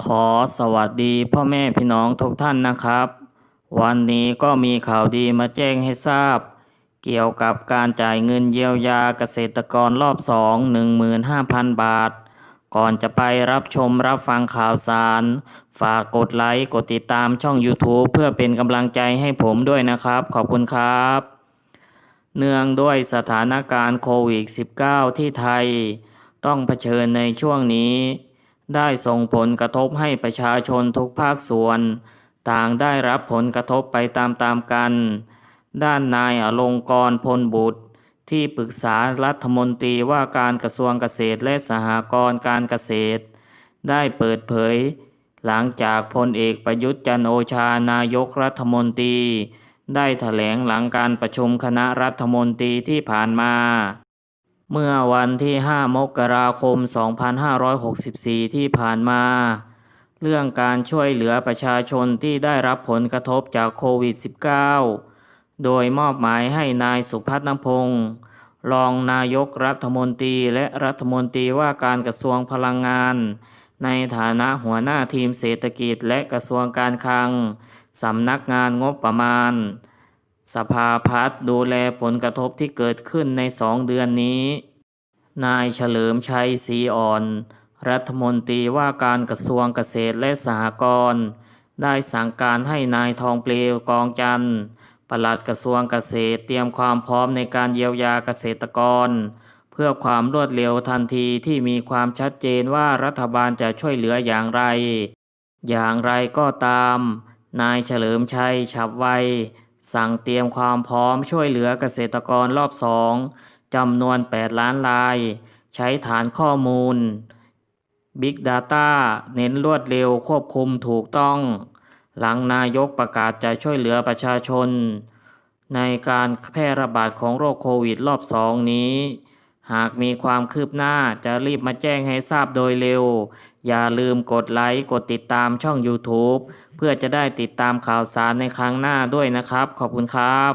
ขอสวัสดีพ่อแม่พี่น้องทุกท่านนะครับ วันนี้ก็มีข่าวดีมาแจ้งให้ทราบ เกี่ยวกับการจ่ายเงินเยียวยาเกษตรกรรอบสอง15,000 บาท ก่อนจะไปรับชมรับฟังข่าวสาร ฝากกดไลค์กดติดตามช่อง YouTube เพื่อเป็นกำลังใจให้ผมด้วยนะครับ ขอบคุณครับ เนื่องด้วยสถานการณ์โควิด -19 ที่ไทย ต้องเผชิญในช่วงนี้ ได้ส่งผลกระทบให้ประชาชนทุกภาคส่วน ต่างได้รับผลกระทบไปตามๆกัน ด้านนายอลงกรพลบุตร ที่ปรึกษารัฐมนตรีว่าการกระทรวงเกษตรและสหกรณ์การเกษตร ได้เปิดเผย หลังจากพลเอกประยุทธ์จันโอชานายกรัฐมนตรี ได้แถลงหลังการประชุมคณะรัฐมนตรีที่ผ่านมา เมื่อวันที่ 5 มกราคม 2564 ที่ผ่านมา เรื่องการช่วยเหลือประชาชนที่ได้รับผลกระทบจากโควิด -19 โดยมอบหมายให้นายสุพัฒนพงศ์รองนายกรัฐมนตรีและรัฐมนตรีว่าการกระทรวงพลังงาน ในฐานะหัวหน้าทีมเศรษฐกิจและกระทรวงการคลัง สำนักงานงบประมาณ สภาพัฒน์ดูแลผลกระทบที่เกิดขึ้นในสองเดือนนี้ นายเฉลิมชัยศรีอ่อน รัฐมนตรีว่าการกระทรวงเกษตรและสหกรณ์ได้สั่งการให้นายทองเปลวกองจันทร์ปลัดกระทรวงเกษตรเตรียมความพร้อมในการเยียวยาเกษตรกร เพื่อความรวดเร็วทันทีที่มีความชัดเจนว่ารัฐบาลจะช่วยเหลืออย่างไร อย่างไรก็ตาม นายเฉลิมชัยฉับไว สั่งเตรียมความพร้อมช่วยเหลือเกษตรกรรอบสองจำนวน 8 ล้านลาย ใช้ฐานข้อมูล Big Data เน้นรวดเร็วควบคุมถูกต้อง หลังนายกประกาศจะช่วยเหลือประชาชน ในการแพร่ระบาดของโรคโควิดรอบสองนี้ หากมีความคืบหน้าจะรีบมาแจ้งให้ทราบโดยเร็ว อย่าลืมกดไลค์กดติดตามช่อง YouTube เพื่อจะได้ติดตามข่าวสารในครั้งหน้าด้วยนะครับ ขอบคุณครับ